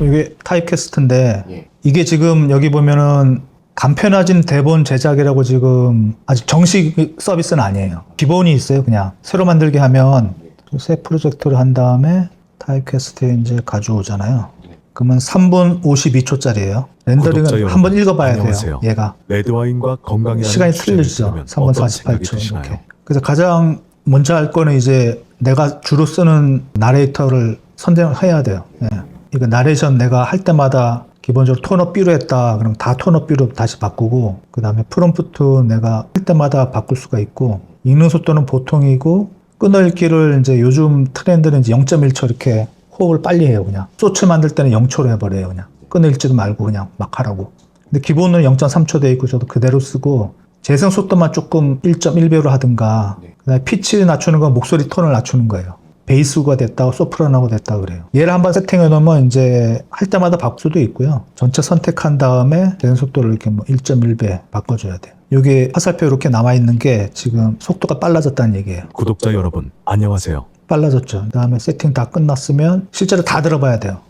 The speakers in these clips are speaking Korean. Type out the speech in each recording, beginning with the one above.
이게 타입캐스트인데 예. 이게 지금 여기 보면은 간편해진 대본 제작이라고 지금 아직 정식 서비스는 아니에요. 기본이 있어요. 그냥 새로 만들게 하면 새 프로젝트를 한 다음에 타입캐스트에 이제 가져오잖아요. 그러면 3분 52초짜리예요. 렌더링은 한번 읽어봐야 안녕하세요. 돼요. 얘가 레드와인과 건강이라는 시간이 틀리죠. 들으면 3분 어떤 생각이 48초 드시나요? 이렇게. 그래서 가장 먼저 할 거는 이제 내가 주로 쓰는 나레이터를 선정을 해야 돼요. 예. 이거 나레이션 내가 할 때마다 기본적으로 톤업 B로 했다. 그럼 다 톤업 B로 다시 바꾸고 그 다음에 프롬프트 내가 할 때마다 바꿀 수가 있고 읽는 속도는 보통이고 끊어읽기를 이제 요즘 트렌드는 이제 0.1초 이렇게 호흡을 빨리 해요. 그냥 소츠 만들 때는 0초로 해버려요. 그냥 끊어읽지도 말고 그냥 막 하라고. 근데 기본은 0.3초 돼 있고 저도 그대로 쓰고 재생 속도만 조금 1.1배로 하든가 그다음에 피치 낮추는 건 목소리 톤을 낮추는 거예요. 베이스가 됐다고 소프라노가 됐다 그래요. 얘를 한번 세팅해 놓으면 이제 할 때마다 바꿀 수도 있고요. 전체 선택한 다음에 재생 속도를 이렇게 뭐 1.1배 바꿔줘야 돼요. 여기 화살표 이렇게 남아 있는 게 지금 속도가 빨라졌다는 얘기예요. 구독자 여러분 안녕하세요. 빨라졌죠. 그 다음에 세팅 다 끝났으면 실제로 다 들어봐야 돼요.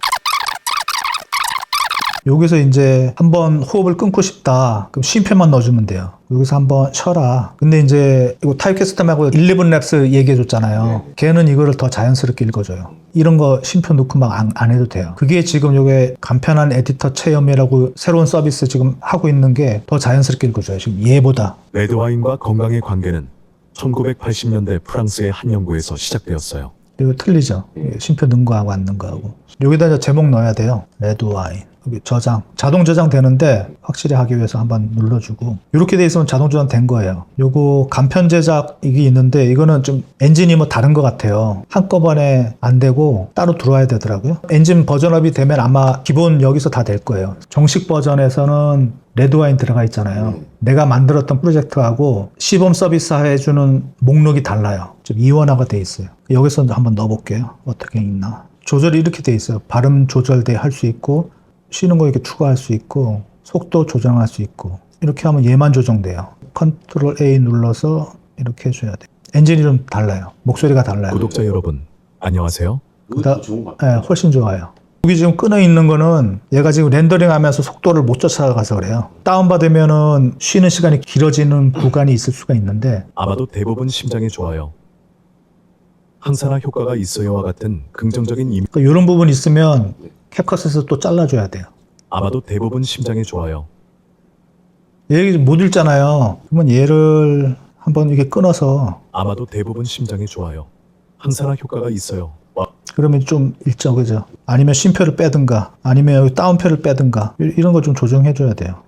여기서 이제 한번 호흡을 끊고 싶다. 그럼 쉼표만 넣어주면 돼요. 여기서 한번 쉬어라. 근데 이제 이거 타입캐스트 말고 11 랩스 얘기해 줬잖아요. 걔는 이거를 더 자연스럽게 읽어줘요. 이런 거 쉼표 넣고 막안 해도 돼요. 그게 지금 요게 간편한 에디터 체험이라고 새로운 서비스 지금 하고 있는 게 더 자연스럽게 읽어줘요. 지금 얘보다. 레드와인과 건강의 관계는 1980년대 프랑스의 한 연구에서 시작되었어요. 이거 틀리죠. 쉼표 넣은 거하고 안 넣은 거하고. 여기다 제목 넣어야 돼요. 레드 와인. 여기 저장. 자동 저장 되는데 확실히 하기 위해서 한번 눌러주고. 이렇게 돼 있으면 자동 저장 된 거예요. 요거 간편 제작 이게 있는데 이거는 좀 엔진이 뭐 다른 것 같아요. 한꺼번에 안 되고 따로 들어와야 되더라고요. 엔진 버전업이 되면 아마 기본 여기서 다 될 거예요. 정식 버전에서는 레드와인 들어가 있잖아요. 내가 만들었던 프로젝트하고 시범 서비스 해주는 목록이 달라요. 좀 이원화가 돼 있어요. 여기서 한번 넣어볼게요. 어떻게 있나. 조절이 이렇게 돼 있어요. 발음 조절돼 할 수 있고 쉬는 거 이렇게 추가할 수 있고 속도 조정할 수 있고 이렇게 하면 얘만 조정돼요. 컨트롤 A 눌러서 이렇게 해줘야 돼요. 엔진이 좀 달라요. 목소리가 달라요. 구독자 여러분 안녕하세요. 그다- 좋은 것 같아요. 네, 훨씬 좋아요. 여기 지금 끊어 있는 거는 얘가 지금 렌더링 하면서 속도를 못 쫓아가서 그래요. 다운받으면은 쉬는 시간이 길어지는 구간이 있을 수가 있는데 아마도 대부분 심장에 좋아요. 항산화 효과가 있어요와 같은 긍정적인 임 그러니까 이런 부분 있으면 캡컷에서 또 잘라줘야 돼요. 아마도 대부분 심장에 좋아요. 얘못 읽잖아요. 그러면 얘를 한번 이게 끊어서 아마도 대부분 심장에 좋아요. 항산화 효과가 있어요. 와, 그러면 좀 읽죠, 그죠? 아니면 쉼표를 빼든가, 아니면 여기 다운표를 빼든가, 이- 이런 거 좀 조정해줘야 돼요.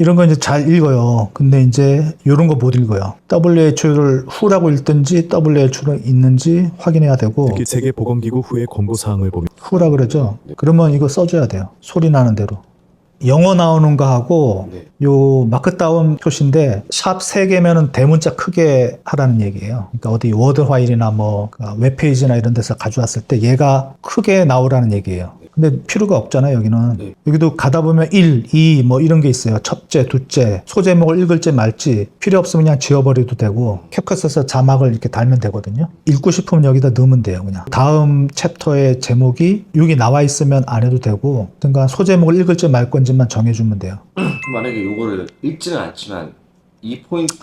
이런 거 이제 잘 읽어요. 근데 이제 이런 거 못 읽어요. WHO를 후라고 읽든지 WHO로 있는지 확인해야 되고, 특히 세계 보건기구 후의 공고 사항을 보면 후라 그러죠? 그러면 이거 써줘야 돼요. 소리 나는 대로. 영어 나오는 거 하고, 네. 요 마크다운 표시인데 샵 3개면은 대문자 크게 하라는 얘기예요. 그러니까 어디 워드 파일이나 뭐그 웹페이지나 이런 데서 가져왔을 때 얘가 크게 나오라는 얘기예요. 근데 필요가 없잖아요, 여기는. 네. 여기도 가다 보면 1, 2 뭐 이런 게 있어요. 첫째, 둘째, 소제목을 읽을지 말지 필요 없으면 그냥 지워버려도 되고 캡컷에서 자막을 이렇게 달면 되거든요. 읽고 싶으면 여기다 넣으면 돼요, 그냥. 다음 챕터의 제목이 여기 나와 있으면 안 해도 되고 그러니까 소제목을 읽을지 말 건지만 정해주면 돼요. 만약에 요거를 읽지는 않지만 이 포인트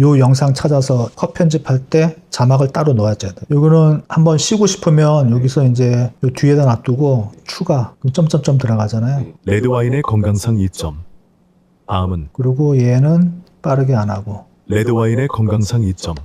요 영상 찾아서 컷 편집할 때 자막을 따로 넣어야 돼요. 요거는 한번 쉬고 싶으면 여기서 이제 요 뒤에다 놔두고 추가 점점점 들어가잖아요. 레드 와인의 건강상 2점. 다음은 그리고 얘는 빠르게 안 하고 레드 와인의 건강상 2점.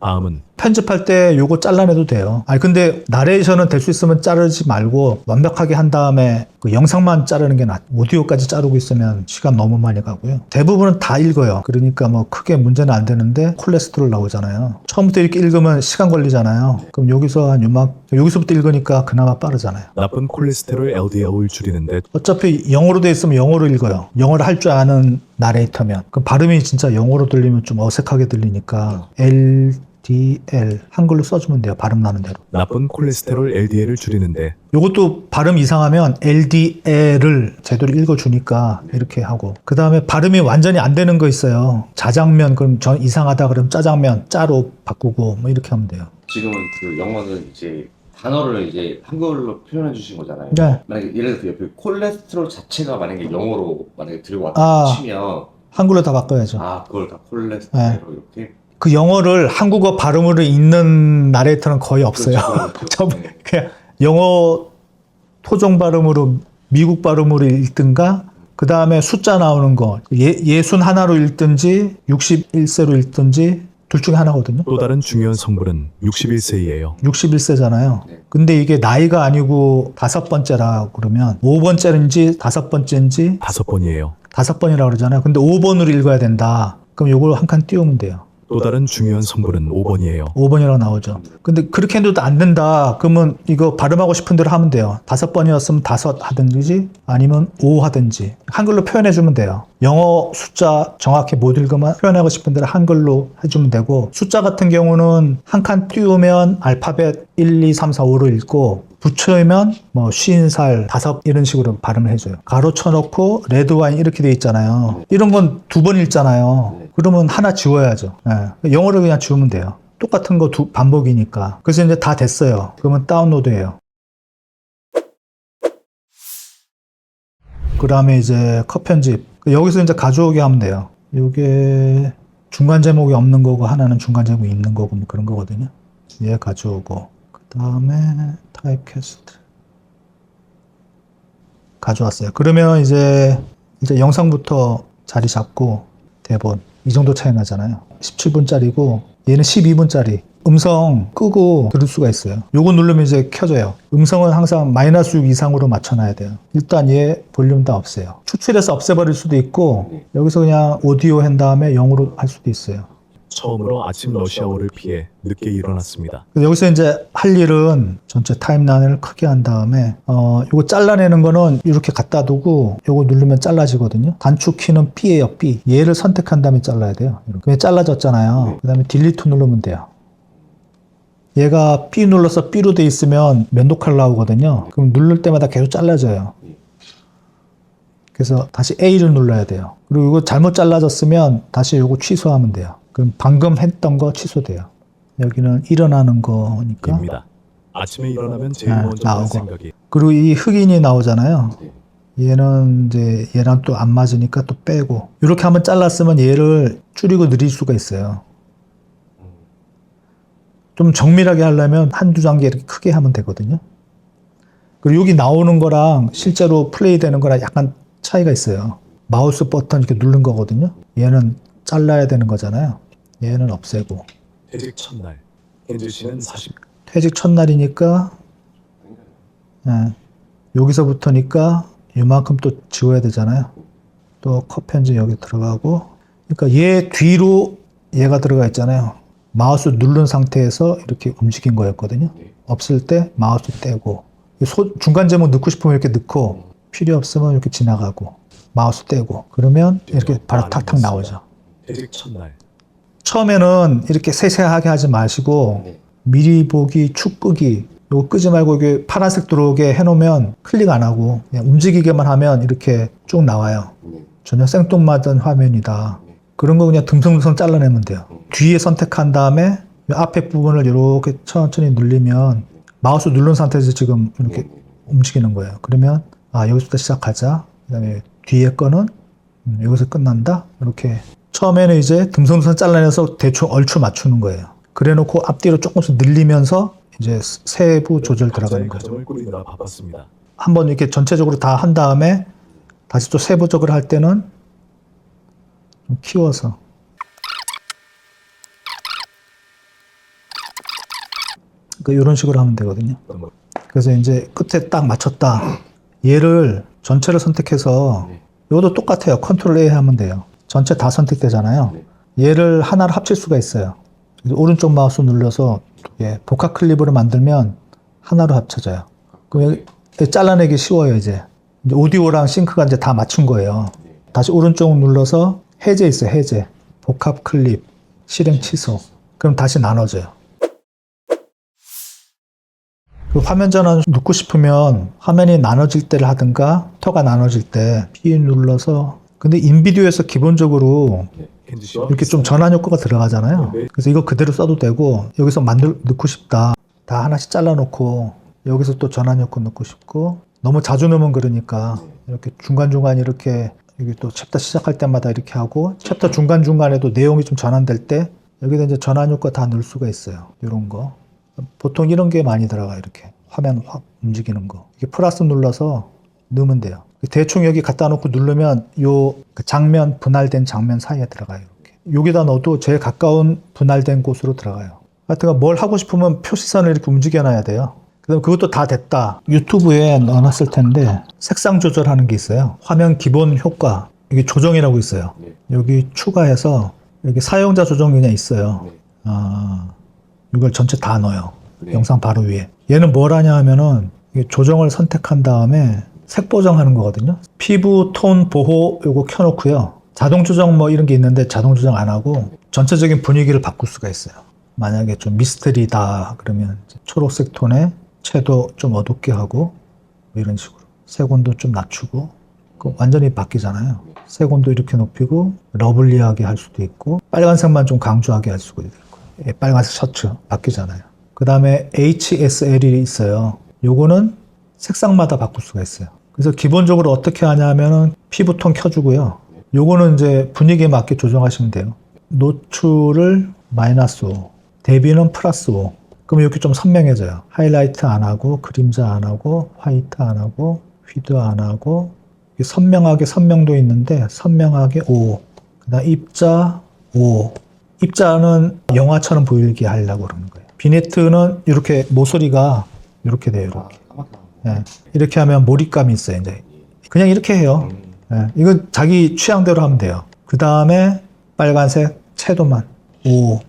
다음은 편집할 때 요거 잘라내도 돼요. 아니 근데 나레이션은 될 수 있으면 자르지 말고 완벽하게 한 다음에 그 영상만 자르는 게 낫. 오디오까지 자르고 있으면 시간 너무 많이 가고요. 대부분은 다 읽어요. 그러니까 뭐 크게 문제는 안 되는데 콜레스테롤 나오잖아요. 처음부터 이렇게 읽으면 시간 걸리잖아요. 그럼 여기서 한 요만 여기서부터 읽으니까 그나마 빠르잖아요. 나쁜 콜레스테롤 LDL을 줄이는데 어차피 영어로 돼 있으면 영어로 읽어요. 영어를 할 줄 아는 나레이터면. 그 발음이 진짜 영어로 들리면 좀 어색하게 들리니까 LDL 한글로 써주면 돼요. 발음 나는 대로. 나쁜 콜레스테롤 LDL을 줄이는데 요것도 발음 이상하면 LDL을 제대로 읽어주니까 이렇게 하고 그 다음에 발음이 완전히 안 되는 거 있어요. 자장면 그럼 전 이상하다 그러면 짜장면 짜로 바꾸고 뭐 이렇게 하면 돼요. 지금은 그 영어는 이제 단어를 이제 한글로 표현해 주신 거잖아요. 네. 만약에 예를 들어서 옆에 콜레스테롤 자체가 만약에 영어로 만약에 들고 왔다 아. 치면 한글로 다 바꿔야죠. 아 그걸 다 콜레스테롤 네. 이렇게 그 영어를 한국어 발음으로 읽는 나레이터는 거의 없어요. 그렇죠, 그렇죠. 저 네. 그냥 영어 토종 발음으로 미국 발음으로 읽든가 그 다음에 숫자 나오는 거 예, 예순 하나로 읽든지 61세로 읽든지 둘 중에 하나거든요. 또 다른 중요한 성분은 61세이에요. 61세잖아요. 네. 근데 이게 나이가 아니고 다섯 번째라 그러면 5번째인지 다섯 번째인지 다섯 번이에요. 다섯 번이라고 그러잖아요. 근데 5번으로 읽어야 된다. 그럼 요걸 한 칸 띄우면 돼요. 또 다른 중요한 성분은 5번이에요. 5번이라고 나오죠. 근데 그렇게 해도 안 된다. 그러면 이거 발음하고 싶은 대로 하면 돼요. 다섯 번이었으면 다섯 하든지 아니면 오 하든지 한글로 표현해 주면 돼요. 영어 숫자 정확히 못 읽으면 표현하고 싶은 대로 한글로 해주면 되고 숫자 같은 경우는 한 칸 띄우면 알파벳 1, 2, 3, 4, 5로 읽고 붙여면 뭐 쉰 살, 다섯 이런 식으로 발음을 해줘요. 가로 쳐놓고 레드 와인 이렇게 돼 있잖아요. 이런 건 두 번 읽잖아요. 네. 그러면 하나 지워야죠. 예. 영어를 그냥 지우면 돼요. 똑같은 거 두, 반복이니까. 그래서 이제 다 됐어요. 그러면 다운로드해요. 그 다음에 이제 컷 편집. 여기서 이제 가져오게 하면 돼요. 이게 중간 제목이 없는 거고 하나는 중간 제목이 있는 거고 뭐 그런 거거든요. 얘 가져오고 그 다음에 타입캐스트 가져왔어요. 그러면 이제 이제 영상부터 자리 잡고 대본 이 정도 차이 나잖아요. 17분짜리고 얘는 12분짜리. 음성 끄고 들을 수가 있어요. 요거 누르면 이제 켜져요. 음성은 항상 마이너스 6 이상으로 맞춰놔야 돼요. 일단 얘 볼륨 다 없애요. 추출해서 없애버릴 수도 있고 여기서 그냥 오디오 한 다음에 0으로 할 수도 있어요. 처음으로 아침 러시아워를 피해 늦게 일어났습니다. 여기서 이제 할 일은 전체 타임라인을 크게 한 다음에 어 요거 잘라내는 거는 이렇게 갖다 두고 요거 누르면 잘라지거든요. 단축 키는 B예요, B. 얘를 선택한 다음에 잘라야 돼요. 이렇게. 잘라졌잖아요. 그다음에 딜리트 누르면 돼요. 얘가 B 눌러서 B로 돼 있으면 면도칼 나오거든요. 그럼 누를 때마다 계속 잘라져요. 그래서 다시 A를 눌러야 돼요. 그리고 이거 잘못 잘라졌으면 다시 요거 취소하면 돼요. 그럼 방금 했던 거 취소돼요. 여기는 일어나는 거니까. 입니다. 아침에 일어나면 제일 네, 먼저 나오고. 생각이 그리고 이 흑인이 나오잖아요. 네. 얘는 이제 얘랑 또 안 맞으니까 또 빼고. 이렇게 한번 잘랐으면 얘를 줄이고 늘릴 수가 있어요. 좀 정밀하게 하려면 한두 장계 이렇게 크게 하면 되거든요. 그리고 여기 나오는 거랑 실제로 플레이 되는 거랑 약간 차이가 있어요. 마우스 버튼 이렇게 누른 거거든요. 얘는 잘라야 되는 거잖아요. 얘는 없애고. 퇴직 첫날 켄즈 씨는 40 퇴직 첫날이니까 예, 여기서부터니까 이만큼 또 지워야 되잖아요. 또 컷 편지 여기 들어가고 그러니까 얘 뒤로 얘가 들어가 있잖아요. 마우스 누른 상태에서 이렇게 움직인 거였거든요. 네. 없을 때 마우스 떼고 소- 중간 제목 넣고 싶으면 이렇게 넣고 필요 없으면 이렇게 지나가고 마우스 떼고 그러면 이렇게 바로 탁탁 나오죠. 퇴직 첫날 처음에는 이렇게 세세하게 하지 마시고 네. 미리 보기, 축 끄기 요거 끄지 말고 이게 파란색 들어오게 해놓으면 클릭 안 하고 그냥 움직이게만 하면 이렇게 쭉 나와요. 네. 전혀 생뚱맞은 화면이다. 그런 거 그냥 듬성듬성 잘라내면 돼요. 뒤에 선택한 다음에 이 앞에 부분을 이렇게 천천히 눌리면 마우스 누른 상태에서 지금 이렇게 움직이는 거예요. 그러면 아 여기서부터 시작하자. 그다음에 뒤에 거는 음, 여기서 끝난다. 이렇게 처음에는 이제 듬성듬성 잘라내서 대충 얼추 맞추는 거예요. 그래놓고 앞뒤로 조금씩 늘리면서 이제 세부 조절 들어가는 거죠. 한번 이렇게 전체적으로 다 한 다음에 다시 또 세부적으로 할 때는 좀 키워서 그러니까 이런 식으로 하면 되거든요. 그래서 이제 끝에 딱 맞췄다. 얘를 전체를 선택해서 네. 이것도 똑같아요. 컨트롤 A 하면 돼요. 전체 다 선택되잖아요. 네. 얘를 하나로 합칠 수가 있어요. 오른쪽 마우스 눌러서 예, 복합 클립으로 만들면 하나로 합쳐져요. 그럼 잘라내기 쉬워요, 이제. 이제 오디오랑 싱크가 이제 다 맞춘 거예요. 다시 오른쪽 눌러서 해제 있어요, 해제. 복합 클립, 실행 취소. 그럼 다시 나눠져요. 그 화면 전환 넣고 싶으면 화면이 나눠질 때를 하든가 터가 나눠질 때 P 눌러서 근데 인비디오에서 기본적으로 씨와 이렇게 좀 전환 효과가 들어가잖아요. 그래서 이거 그대로 써도 되고 여기서 만들 넣고 싶다. 다 하나씩 잘라놓고 여기서 또 전환 요건 넣고 싶고 너무 자주 넣으면 그러니까 이렇게 중간 중간 이렇게 여기 또 챕터 시작할 때마다 이렇게 하고 챕터 중간 중간에도 내용이 좀 전환될 때 여기다 이제 전환 효과 다 넣을 수가 있어요. 이런 거. 보통 이런 게 많이 들어가 이렇게 화면 확 움직이는 거. 이게 플러스 눌러서 넣으면 돼요. 대충 여기 갖다 놓고 누르면 요그 장면 분할된 장면 사이에 들어가요. 이렇게. 여기다 넣어도 제일 가까운 분할된 곳으로 들어가요. 하여튼 뭘 하고 싶으면 표시선을 이렇게 움직여 놔야 돼요. 그다음 그것도 다 됐다. 유튜브에 넣어놨을 텐데 색상 조절하는 게 있어요. 화면 기본 효과 여기 조정이라고 있어요. 네. 여기 추가해서 여기 사용자 조정 그냥 있어요. 네. 아 이걸 전체 다 넣어요. 네. 영상 바로 위에. 얘는 뭘 하냐 하면은 조정을 선택한 다음에 색 보정하는 거거든요. 피부 톤 보호 요거 켜놓고요. 자동 조정 뭐 이런 게 있는데 자동 조정 안 하고 전체적인 분위기를 바꿀 수가 있어요. 만약에 좀 미스터리다 그러면 초록색 톤에 채도 좀 어둡게 하고 뭐 이런 식으로 색온도 좀 낮추고 그 완전히 바뀌잖아요. 색온도 이렇게 높이고 러블리하게 할 수도 있고 빨간색만 좀 강조하게 할 수도 있고 예, 빨간색 셔츠 바뀌잖아요. 그 다음에 HSL이 있어요. 요거는 색상마다 바꿀 수가 있어요. 그래서 기본적으로 어떻게 하냐면은 피부톤 켜주고요. 요거는 이제 분위기에 맞게 조정하시면 돼요. 노출을 마이너스 5, 대비는 플러스 5. 그럼 이렇게 좀 선명해져요. 하이라이트 안 하고, 그림자 안 하고, 화이트 안 하고, 휘드 안 하고, 선명하게 선명도 있는데, 선명하게 5. 그 다음 입자 5. 입자는 영화처럼 보이게 하려고 그러는 거예요. 비네트는 이렇게 모서리가 이렇게 돼요. 이렇게. 예. 이렇게 하면 몰입감이 있어요. 이제 그냥 이렇게 해요. 예. 이건 자기 취향대로 하면 돼요. 그 다음에 빨간색 채도만 5,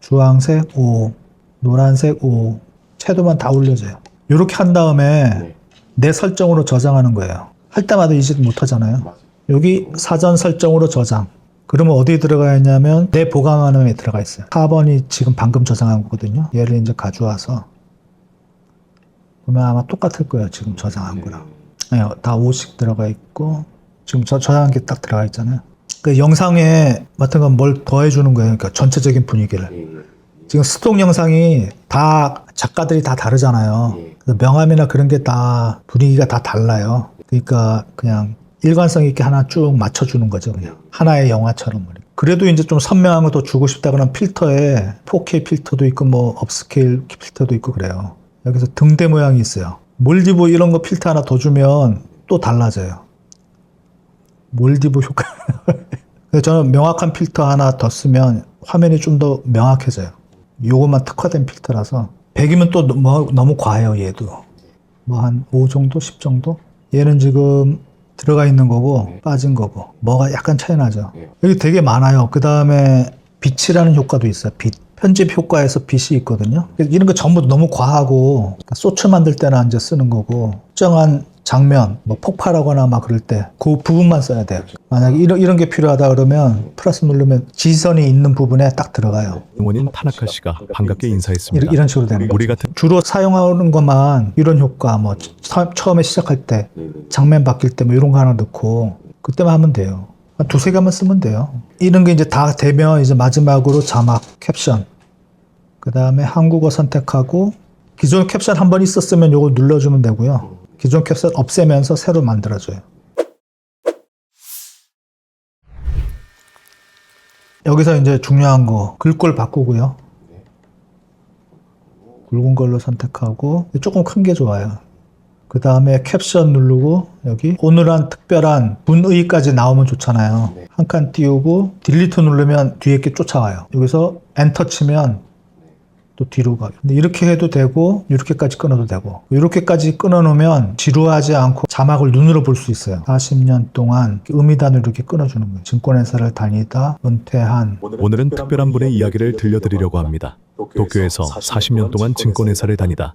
주황색 5, 노란색 5, 채도만 다 올려줘요. 이렇게 한 다음에 네. 내 설정으로 저장하는 거예요. 할 때마다 이제 못 하잖아요. 맞아요. 여기 사전 설정으로 저장. 그러면 어디에 들어가 있냐면 내 보강화면에 들어가 있어요. 4번이 지금 방금 저장한 거거든요. 얘를 이제 가져와서 보면 아마 똑같을 거예요. 지금 저장한 거랑. 네, 다 5씩 들어가 있고 지금 저 저장한 게 딱 들어가 있잖아요. 그 영상에 같은 건 뭘 더해 주는 거예요. 그러니까 전체적인 분위기를. 예, 예. 지금 스톡 영상이 다 작가들이 다 다르잖아요. 예. 그래서 명암이나 그런 게 다 분위기가 다 달라요. 그러니까 그냥 일관성 있게 하나 쭉 맞춰주는 거죠. 그냥 하나의 영화처럼. 그래도 이제 좀 선명한 거 더 주고 싶다 그러면 필터에 4K 필터도 있고 뭐 업스케일 필터도 있고 그래요. 여기서 등대 모양이 있어요. 몰디브 이런 거 필터 하나 더 주면 또 달라져요. 몰디브 효과. 저는 명확한 필터 하나 더 쓰면 화면이 좀 더 명확해져요. 요것만 특화된 필터라서 100이면 또 너무, 너무 과해요 얘도 뭐 한 5 정도 10 정도 얘는 지금 들어가 있는 거고 빠진 거고 뭐가 약간 차이 나죠 네. 여기 되게 많아요 그 다음에 빛이라는 효과도 있어요 빛 편집 효과에서 빛이 있거든요 이런 거 전부 너무 과하고 그러니까 소츠 만들 때나 이제 쓰는 거고 특정한 장면 뭐 폭발하거나 막 그럴 때 그 부분만 써야 돼요 만약에 이런, 이런 게 필요하다 그러면 플러스 누르면 지선이 있는 부분에 딱 들어가요 응원인 타나카 씨가 반갑게 인사했습니다. 이런, 이런 식으로 되는. 우리 같은 주로 사용하는 것만 이런 효과 뭐 처, 처음에 시작할 때. 장면 바뀔 때 뭐 이런 거 하나 넣고 그때만 하면 돼요. 한 두세 개만 쓰면 돼요. 이런 게 이제 다 되면 이제 마지막으로 자막 캡션 그 다음에 한국어 선택하고 기존 캡션 한 번 있었으면 요거 눌러주면 되고요. 기존 캡션 없애면서 새로 만들어줘요. 여기서 이제 중요한 거 글꼴 바꾸고요. 굵은 걸로 선택하고 조금 큰 게 좋아요. 그 다음에 캡션 누르고 여기 오늘한 특별한 분의까지 나오면 좋잖아요. 네. 한칸 띄우고 딜리트 누르면 뒤에 게 쫓아와요. 여기서 엔터 치면 또 뒤로 가요. 근데 이렇게 해도 되고 이렇게까지 끊어도 되고 이렇게까지 끊어놓으면 지루하지 않고 자막을 눈으로 볼 수 있어요. 40년 동안 음이단을 이렇게 끊어주는 거예요. 증권회사를 다니다 은퇴한 오늘은 특별한 분의 이야기를 들려드리려고 합니다. 도쿄에서 40년 동안 증권회사를 다니다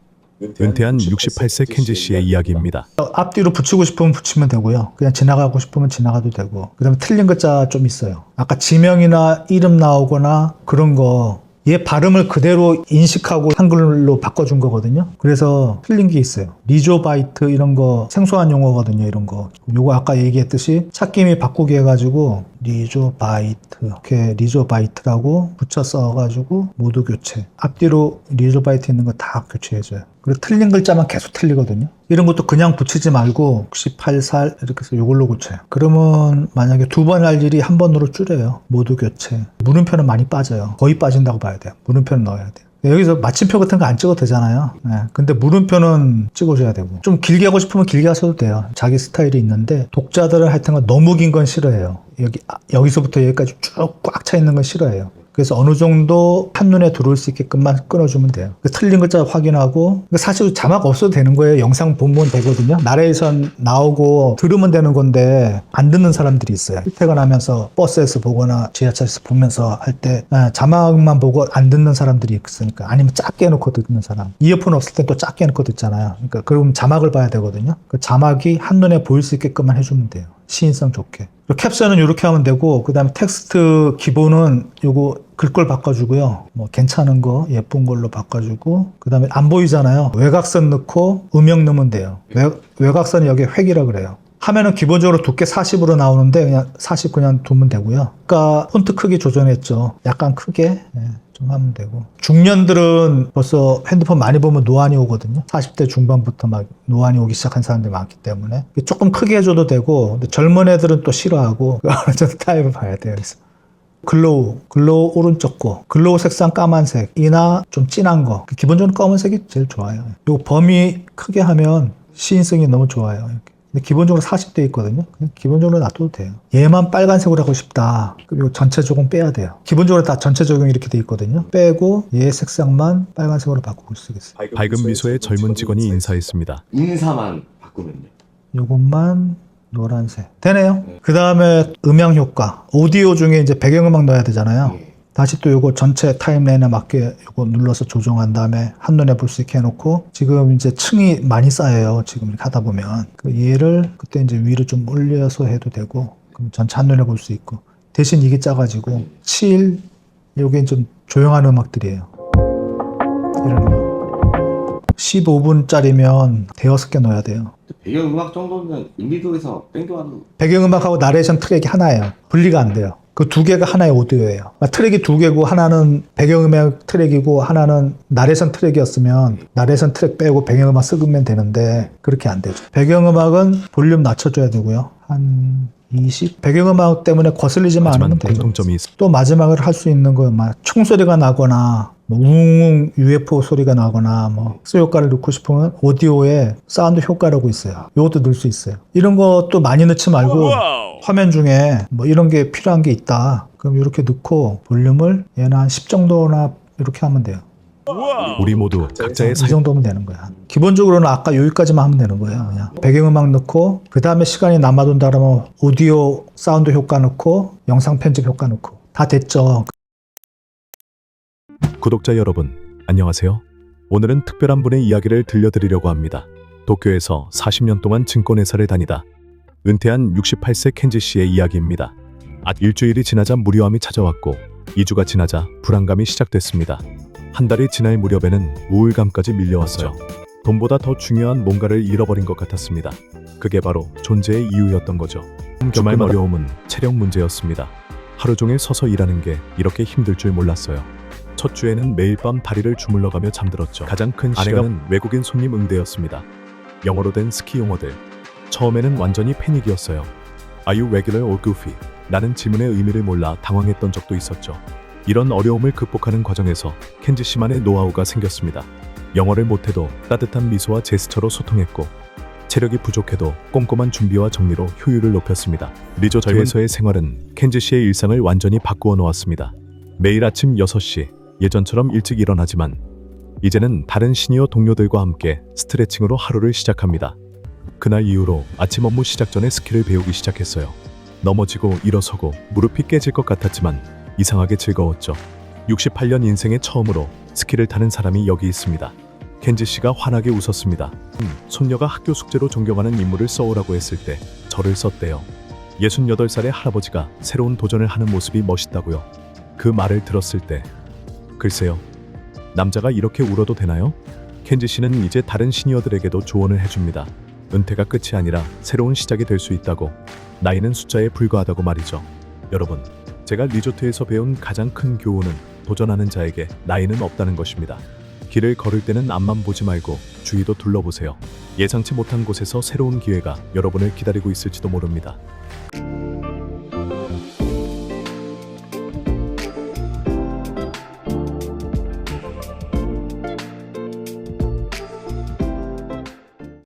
은퇴한 68세 켄지 씨의 이야기입니다. 앞뒤로 붙이고 싶으면 붙이면 되고요. 그냥 지나가고 싶으면 지나가도 되고. 그 다음에 틀린 글자 좀 있어요. 아까 지명이나 이름 나오거나 그런 거 얘 발음을 그대로 인식하고 한글로 바꿔준 거거든요. 그래서 틀린 게 있어요. 리조바이트 이런 거 생소한 용어거든요. 이런 거. 요거 아까 얘기했듯이 찾김이 바꾸기 해가지고 리조바이트 이렇게 리조바이트라고 붙여 써가지고 모두 교체. 앞뒤로 리조바이트 있는 거 다 교체해줘요. 그리고 틀린 글자만 계속 틀리거든요. 이런 것도 그냥 붙이지 말고 68살 이렇게 해서 이걸로 고쳐요. 그러면 만약에 두 번 할 일이 한 번으로 줄여요. 모두 교체. 물음표는 많이 빠져요. 거의 빠진다고 봐야 돼요. 물음표는 넣어야 돼요. 여기서 마침표 같은 거 안 찍어도 되잖아요. 네. 근데 물음표는 찍어줘야 되고. 좀 길게 하고 싶으면 길게 하셔도 돼요. 자기 스타일이 있는데 독자들은 하여튼 너무 긴 건 싫어해요. 여기, 아, 여기서부터 여기까지 쭉 꽉 차 있는 건 싫어해요. 그래서 어느 정도 한눈에 들어올 수 있게끔만 끊어주면 돼요. 그 틀린 글자 확인하고 그 사실 자막 없어도 되는 거예요. 영상 보면 되거든요. 나레이션 나오고 들으면 되는 건데 안 듣는 사람들이 있어요. 출퇴근하면서 버스에서 보거나 지하철에서 보면서 할 때 자막만 보고 안 듣는 사람들이 있으니까 아니면 작게 해놓고 듣는 사람. 이어폰 없을 땐또 작게 해놓고 듣잖아요. 그러니까 그럼 자막을 봐야 되거든요. 그 자막이 한눈에 보일 수 있게끔만 해주면 돼요. 시인성 좋게. 캡션은 이렇게 하면 되고 그 다음에 텍스트 기본은 요거 글꼴 바꿔주고요. 뭐 괜찮은 거 예쁜 걸로 바꿔주고 그 다음에 안 보이잖아요. 외곽선 넣고 음영 넣으면 돼요. 외, 외곽선이 여기 획이라 그래요. 화면은 기본적으로 두께 40으로 나오는데 그냥 40 그냥 두면 되고요. 그러니까 폰트 크기 조정했죠. 약간 크게 예, 좀 하면 되고. 중년들은 벌써 핸드폰 많이 보면 노안이 오거든요. 40대 중반부터 막 노안이 오기 시작한 사람들이 많기 때문에 조금 크게 해줘도 되고 근데 젊은 애들은 또 싫어하고 어느 정도 타입을 봐야 돼요. 그래서 글로우, 글로우 오른쪽 거, 글로우 색상 까만색이나 좀 진한 거. 기본적으로 검은색이 제일 좋아요. 요 범위 크게 하면 시인성이 너무 좋아요. 이렇게. 근데 기본적으로 40대 있거든요. 그냥 기본적으로 놔둬도 돼요. 얘만 빨간색으로 하고 싶다. 그리고 전체 조금 빼야 돼요. 기본적으로 다 전체 적용이 이렇게 돼 있거든요. 빼고 얘 색상만 빨간색으로 바꾸고 쓰겠어요. 밝은 미소의 젊은 직원이 인사했습니다. 인사만 바꾸면요. 요것만 노란색. 되네요. 그 다음에 음향 효과. 오디오 중에 이제 배경음악 넣어야 되잖아요. 예. 다시 또 요거 전체 타임라인에 맞게 요거 눌러서 조정한 다음에 한눈에 볼 수 있게 해놓고 지금 이제 층이 많이 쌓여요. 지금 이렇게 하다 보면 그 얘를 그때 이제 위로 좀 올려서 해도 되고 그럼 전체 한눈에 볼 수 있고 대신 이게 작아지고 7 요게 좀 조용한 음악들이에요. 이런 음악. 15분짜리면 대여섯 개 넣어야 돼요. 배경 음악 정도는 인디도에서 땡겨와도 배경음악하고 나레이션 트랙이 하나예요. 분리가 안 돼요. 그 두 개가 하나의 오디오예요. 그러니까 트랙이 두 개고 하나는 배경음악 트랙이고 하나는 나레이션 트랙이었으면 나레이션 트랙 빼고 배경음악 쓰면 되는데 그렇게 안 되죠. 배경음악은 볼륨 낮춰줘야 되고요. 한 20? 배경음악 때문에 거슬리지만 않으면 되죠. 공통점이 있또 마지막으로 할수 있는 건막 총소리가 나거나 뭐 웅웅 UFO 소리가 나거나 뭐 흡수 효과를 넣고 싶으면 오디오에 사운드 효과라고 있어요. 이것도 넣을 수 있어요. 이런 것도 많이 넣지 말고 화면 중에 뭐 이런 게 필요한 게 있다. 그럼 이렇게 넣고 볼륨을 얘는 한 10 정도나 이렇게 하면 돼요. 우리 모두 각자의 이사 정도면 되는 거야. 기본적으로는 아까 여기까지만 하면 되는 거예요. 그냥 배경음악 넣고 그 다음에 시간이 남아돈다 그러면 오디오 사운드 효과 넣고 영상 편집 효과 넣고 다 됐죠. 구독자 여러분, 안녕하세요. 오늘은 특별한 분의 이야기를 들려드리려고 합니다. 도쿄에서 40년 동안 증권회사를 다니다 은퇴한 68세 켄지 씨의 이야기입니다. 아, 일주일이 지나자 무료함이 찾아왔고 2주가 지나자 불안감이 시작됐습니다. 한 달이 지날 무렵에는 우울감까지 밀려왔어요. 돈보다 더 중요한 뭔가를 잃어버린 것 같았습니다. 그게 바로 존재의 이유였던 거죠. 주말 어려움은 체력 문제였습니다. 하루 종일 서서 일하는 게 이렇게 힘들 줄 몰랐어요. 첫 주에는 매일 밤 다리를 주물러가며 잠들었죠. 가장 큰 시간은 외국인 손님 응대였습니다. 영어로 된 스키 용어들. 처음에는 완전히 패닉이었어요. Are you regular or goofy? 라는 질문의 의미를 몰라 당황했던 적도 있었죠. 이런 어려움을 극복하는 과정에서 켄지 씨만의 노하우가 생겼습니다. 영어를 못해도 따뜻한 미소와 제스처로 소통했고 체력이 부족해도 꼼꼼한 준비와 정리로 효율을 높였습니다. 리조트에서의 생활은 켄지 씨의 일상을 완전히 바꾸어 놓았습니다. 매일 아침 6시 예전처럼 일찍 일어나지만 이제는 다른 시니어 동료들과 함께 스트레칭으로 하루를 시작합니다. 그날 이후로 아침 업무 시작 전에 스키를 배우기 시작했어요. 넘어지고 일어서고 무릎이 깨질 것 같았지만 이상하게 즐거웠죠. 68년 인생의 처음으로 스키를 타는 사람이 여기 있습니다. 켄지 씨가 환하게 웃었습니다. 음, 손녀가 학교 숙제로 존경하는 인물을 써오라고 했을 때 저를 썼대요. 68살의 할아버지가 새로운 도전을 하는 모습이 멋있다고요. 그 말을 들었을 때 글쎄요. 남자가 이렇게 울어도 되나요? 켄지 씨는 이제 다른 시니어들에게도 조언을 해줍니다. 은퇴가 끝이 아니라 새로운 시작이 될 수 있다고. 나이는 숫자에 불과하다고 말이죠. 여러분, 제가 리조트에서 배운 가장 큰 교훈은 도전하는 자에게 나이는 없다는 것입니다. 길을 걸을 때는 앞만 보지 말고 주위도 둘러보세요. 예상치 못한 곳에서 새로운 기회가 여러분을 기다리고 있을지도 모릅니다.